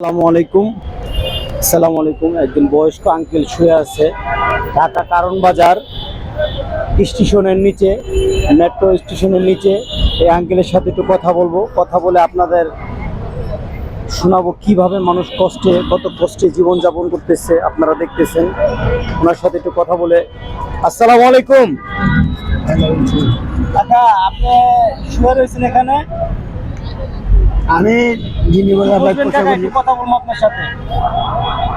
আসসালামু আলাইকুম। আসসালামু আলাইকুম। একজন বয়স্ক আঙ্কেল শুয়ে আছে। ঢাকা কারণ বাজার স্টেশনের নিচে মেট্রো স্টেশনের নিচে। এই আঙ্কেলের সাথে একটু কথা বলব। কথা বলে আপনাদের শোনাবো কীভাবে মানুষ কষ্টে কত কষ্টে জীবনযাপন করতেছে আপনারা দেখতেছেন। ওনার সাথে একটু কথা বলে। আসসালামু আলাইকুম। কাকা আপনি শুয়ে রয়েছেন এখানে? আমি যিনি কথা কাকা, বলব আপনার সাথে।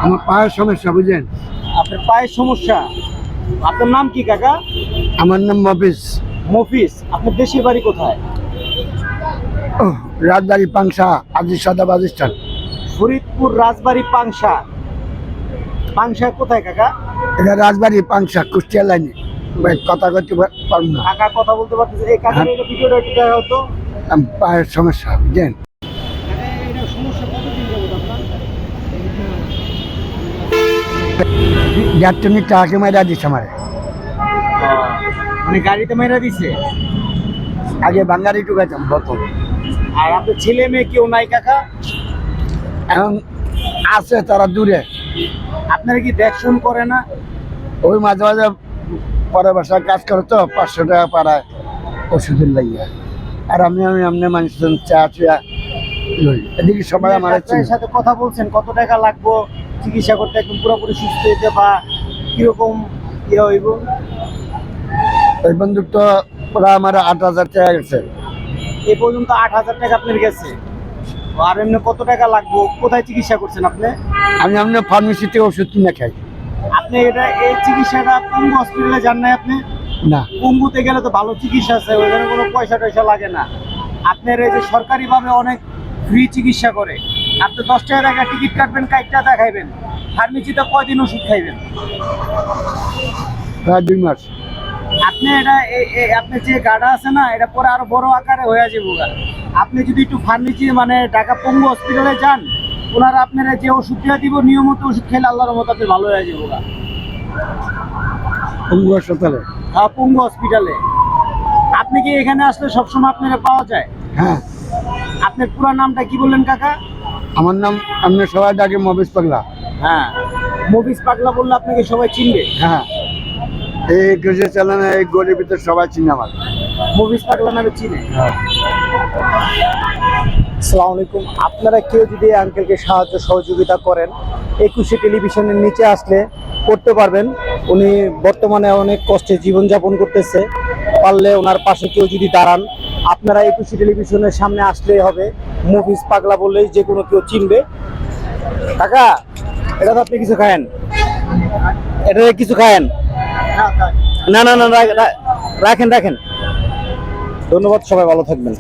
আমার পায়ের সমস্যা বুঝলেন? আপনার পায়ের সমস্যা। আপনার নাম কি কাকা? আমার নাম মফিজ। মফিস আপনার দেশের বাড়ি কোথায়? রাজবাড়ি পাংশা আজি সাদা বাজিস্তান ফরিদপুর রাজবাড়ি পাংশা। পাংশা কোথায় কাকা? এটা রাজবাড়ি পাংশা কুষ্টিয়া লাইনে। কথা করতে পার- পারব না। কাকা কথা বলতে পারতেছে এই কাকার এটা ভিডিওটা একটু দেখা হতো। পায়ের সমস্যা বুঝলেন এটা সমস্যা কতদিন যাবত আপনার দেড় মিনিট টাকা মাইরা দিচ্ছে আমার। মানে গাড়িতে দিছে? আগে বাঙালি ঢুকাইতাম। বোতল আর আপনার ছেলে মেয়ে কেউ নাই কাকা? এখন আছে তারা দূরে। আপনারা কি দেখশন করে না? ওই মাঝে মাঝে পরের বাসায় কাজ করে তো পাঁচশো টাকা পাড়ায় ওষুধের লাগিয়া। আর আমি আমি এমনি মানুষ চা চা লই। এদিকে সবাই আমার সাথে কথা বলছেন কত টাকা লাগবো? চিকিৎসা করতে একদম পুরোপুরি সুস্থ হইতে বা কীরকম ইয়ে হইব? ওই বন্দুক তো প্রায় আমার আট হাজার টাকা গেছে। এ পর্যন্ত আট হাজার টাকা আপনার গেছে। আর এমনি কত টাকা লাগবো? কোথায় চিকিৎসা করছেন আপনি? আমি এমনি ফার্মেসিতে ওষুধ কিনে খাই। আপনি এটা এই চিকিৎসাটা পঙ্গু হসপিটালে যান না আপনি? না। পঙ্গুতে গেলে তো ভালো চিকিৎসা আছে ওইখানে কোনো পয়সা টয়সা লাগে না। আপনার এই যে সরকারিভাবে অনেক ফ্রি চিকিৎসা করে। আপনি দশ টাকা টাকা টিকিট কাটবেন কাইটটা দেখাইবেন। ফার্মেসিতে কয়দিন ওষুধ খাইবেন? প্রায় দুই মাস। আপনি এটা আপনি যে গাড়া আছে না এটা পরে আরও বড় আকারে হয়ে যাব গা। আপনি যদি একটু ফার্মেসি মানে ঢাকা পঙ্গু হসপিটালে যান ওনারা আপনারা যে ওষুধ দিয়ে দিব নিয়মিত ওষুধ খেলে আল্লাহর মতো আপনি ভালো হয়ে যাব গা। পঙ্গু হাসপাতালে হ্যাঁ পঙ্গু হসপিটালে আপনি কি এখানে আসলে সবসময় আপনারা পাওয়া যায়? হ্যাঁ। আপনার পুরো নামটা কি বললেন কাকা? আমার নাম আমি সবাই ডাকে মবিস পাগলা। হ্যাঁ। মবিস পাগলা বললে আপনাকে সবাই চিনবে। হ্যাঁ। এই কেসে চালানো এই গরিব ভিতর সবাই চিনে আমার। মবিস পাগলা নামে চিনে? আসসালামু আলাইকুম। আপনারা কেউ যদি আঙ্কেলকে সাহায্য সহযোগিতা করেন একুশে টেলিভিশনের নিচে আসলে করতে পারবেন। উনি বর্তমানে অনেক কষ্টে জীবনযাপন করতেছে। পারলে ওনার পাশে কেউ যদি দাঁড়ান আপনারা একুশে টেলিভিশনের সামনে আসলেই হবে। মুভিস পাগলা বললেই যে কোনো কেউ চিনবে। কাকা এটা তো আপনি কিছু খায়েন? এটা কিছু খায়েন? না না না রাখ- রাখ- রাখেন রাখেন। ধন্যবাদ সবাই ভালো থাকবেন।